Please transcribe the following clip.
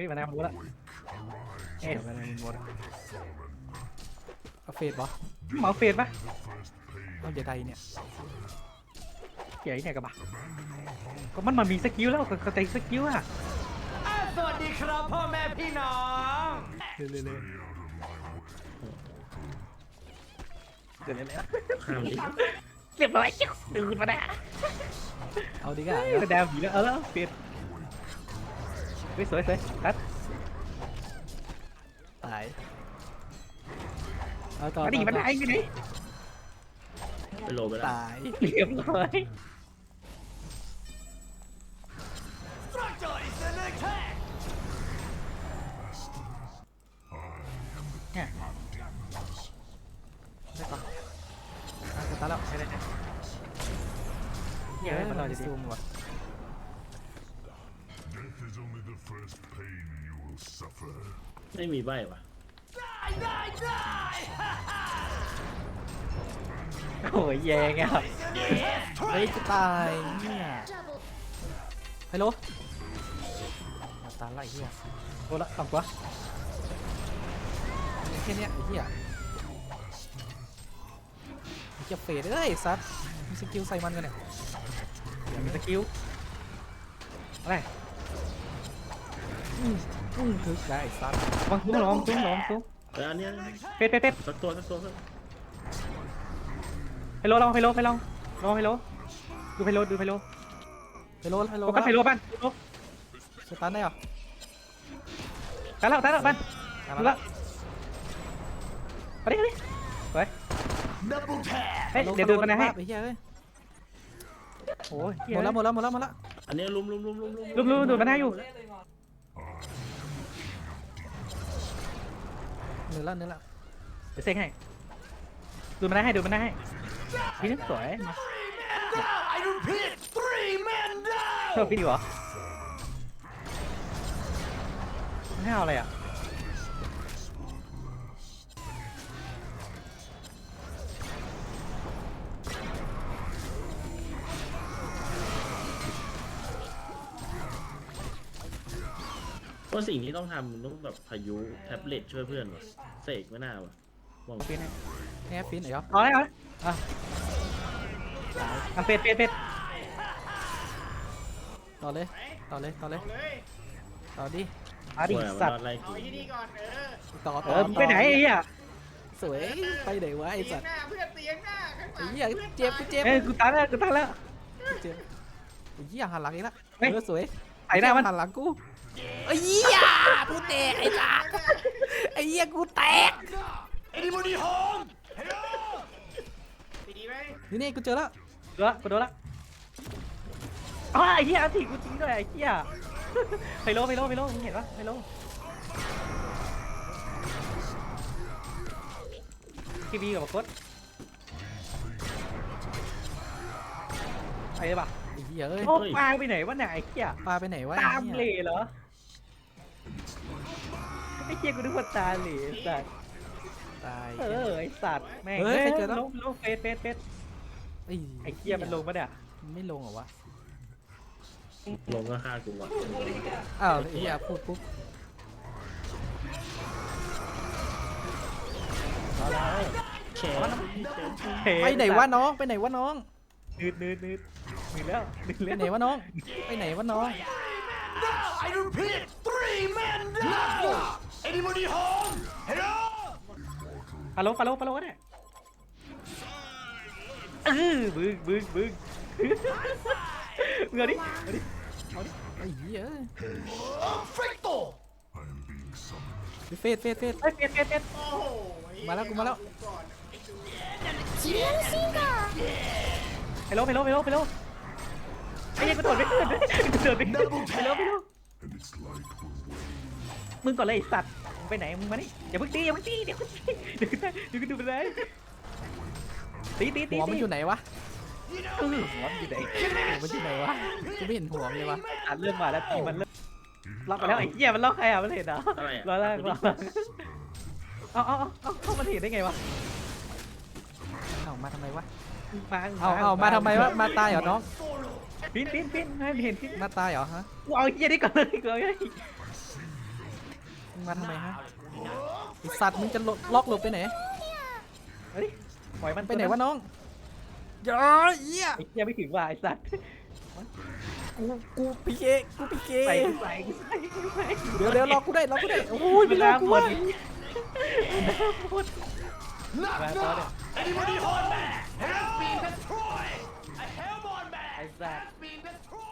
ฮ้ยมานามันรู้ละเอ๊ะเดี๋ยวไปในมินหมดเอาเฟดบอหมอเฟดปะเอาเดี๋ยวใดเนี่ยเกี่ยไอ้เนี่ยกับบะก็มันมันมีสกิลแล้วก็ก็แต่สกิลอะสวัสดีครับพ่อแม่พี่น้องเร็วเร็วเร็วเกิดอะไรแล้วข้ามดิเรียบร้อยจิ๊กตื่นมาได้เอาดีกว่ากระดาวผีแล้วเออแล้วเฟดเฮ้ยสวยสวยตัดตายเอาต่อมาดิมาได้ไปไหนไปโลไปแล้วตายเรียบร้อย Structure is an attack ได้ปะอะจะตายแล้วใช่ได้ใช่เหี้ยเฮ้ยมันมันรอจะดีซูมว่ะ Death is only the first pain you will suffer. ไม่มีใบวะ Die die die โอ้ยแยงอะเฮ้ยจะตายเนี่ยฮัลโหลเอาตายละไอ้เหี้ยโอ้ละต่ำกว่าแค่เนี้ยไอ้เหี้ยไอ้เหี้ยเฟดเอ้ยซัดมีสกิลใส่มันกันเนี่ยยังมีสกิลอะไร อืมอืมถึกได้ไอ้ซัดวางซุ้มลองซุ้มลองซุ้มแต่อันเนี้ยเป็ดเป็ดเป็ดสักตัวสักตัวสักไฮโลลองไฮโลไฮโลลองไฮโลดูไฮโลดูไฮโลฮัลโลฮัลโลโฟกัสไฮโลบ้านโลสตันได้เหรอตายแล้วตายแล้วบ้านตายแล้วเอาดิเอาดิไปเฮ้ยเดี๋ยวดูมันนะให้ไอ้เหี้ยโอ้ยหมดแล้วหมดแล้วหมดแล้วหมดแล้วอันนี้ลุมลุมลุมลุมลุมลุมดูมันให้อยู่ เนื้อแล้วเนื้อแล้วเดี๋ยวเซ็งให้ ดูมันให้ ดูมันให้พี่นึกสวยมา down I repeat three men ชอบ down พี่ดีเหรอมันให้เอาอะไรอะ เพราะสิ่งที่ต้องทำต้องแบบพายุแท็บเล็ตช่วยเพื่อนวะเสกไม่น่าวะมองพี่ให้แง่ฟินไอ้ยอเอาเลยเอาเลยอะอะเป็ดเป็ดเป็ดต่อเลยต่อเลยต่อเลยต่อดิมาดิป่วยสัมาตว์ไล่กูต่อเอต่ออมึงไปไหนไอ้เหี้ยสวยไปไหนวะไอ้สัตว์หน้าเพื่อนเตียงหน้าข้างหไอ้ลังเหี้ยเจ็บกูเจ็บเอ้ยกูตายแล้วกูตายแล้วกูเจ็บไอ้เหี้ยหันหลังอีกแล้วเฮ้ยเออสวยไอ้หน้ามันหันหลังกู ไอ้เหี้ยกูแตกไอ้สัตว์ไอ้เหี้ยกูแตก Anybody home ดีไหมนี่นี่กูเจอแล้วโดนละกูโดนละอ้าวไอ้เหี้ยอันถีกูจริงด้วยไอ้เหี้ยไฮโลไฮโลไฮโลมึงเห็นปะไฮโลทีวีกับบักกดไอ้ปะไอ้เหี้ยเอ้ยโอ้ปลาไปไหนวะเนี่ยไอ้เหี้ยปลาไปไหนวะตามไอ้เหหี้ยล่เหรอไอ้ เหี้ยกูนึกว่าตาเหล่สัตว์ตายเออไอ้สัตว์แม่งเฮ้ยใครเจอแล้ว ลงลงเฟสเฟสเฟสไอ้ไอ้เหี้ยมันลงปะเนี่ยมันไม่ลงเหรอวะ ลงก็ฆ่ากูวะอ้าวไอ้เหี้ยพูดปุ๊บแชร์ไปไหนวะน้องไปไหนวะน้องนืดนืดนืดนืดแล้วนืดไปแล้วไหนวะน้อง ไปไหนวะน้อง Now I repeat three men down Anybody home Hello ปลาโลปลาโลปลาโลเนี่ยเออบึ้งบึ้งบึ้งเงือดิเอาดิไอ้เหี้ย Fricto I am being summoned. เฟดเฟดเฟดเฮ้ยเฟสเฟสเฟสโอ้โหมาแล้วกูมาแล้วก่อนไปโลไปโลไปโลไปโลไอ้ยังกระโดดไม่ขึ้นกระโดดไม่ขึ้นไปโลไปโล มึงก่อนเลยไอ้สัตว์มึงไปไหนมึงมานี่อย่าเพิ่งตีอย่าเพิ่งตีเดี๋ยวกูตีเดี๋ยวกูตีเดี๋ยวกูดูไปเลยตีตีตีหัวมันอยู่ไหนวะเออหัวมันอยู่ไหนหัวมันอยู่ไหนวะกูไม่เห็นหัวมันเลยวะอะเริ่มมาแล้วตีมันเริ่มล็อกไปแล้วไอ้เหี้ยมันล็อกใครอะมันเห็นเหรออะไรอะ รอแรกรอแรกเอาเอาเอาเอาเข้ามันเห็นได้ไงวะเอามาทำไมวะมาเอาเอามาทำไมวะมาตายเหรอน้องปิ้นปิ้นปิ้นให้มันเห็นปิ้นมาตายเหรอฮะกูเอาไอ้เหี้ยนี่ก่อนเลยกูเอาไอ้ มึงมาทำไมฮะไอสัตว์มึงจะล็อกหลบไปไหนเฮ้ยปล่อยมันไปไหนวะน้องอย่าเหี้ยไอ้เหี้ยไม่ถึงว่ะไอ้สัตว์กูกูพีเคกูพีเคใส่ใส่ใส่ใส่เดี๋ยวเดี๋ยวล็อกกูได้ล็อกกูได้โอ้ยไม่ล็อกกูหมวะด Knock, Right, knock. got Anybody home? Has been destroyed. A Hellborn man ไอ้สัตว์ has been destroyed.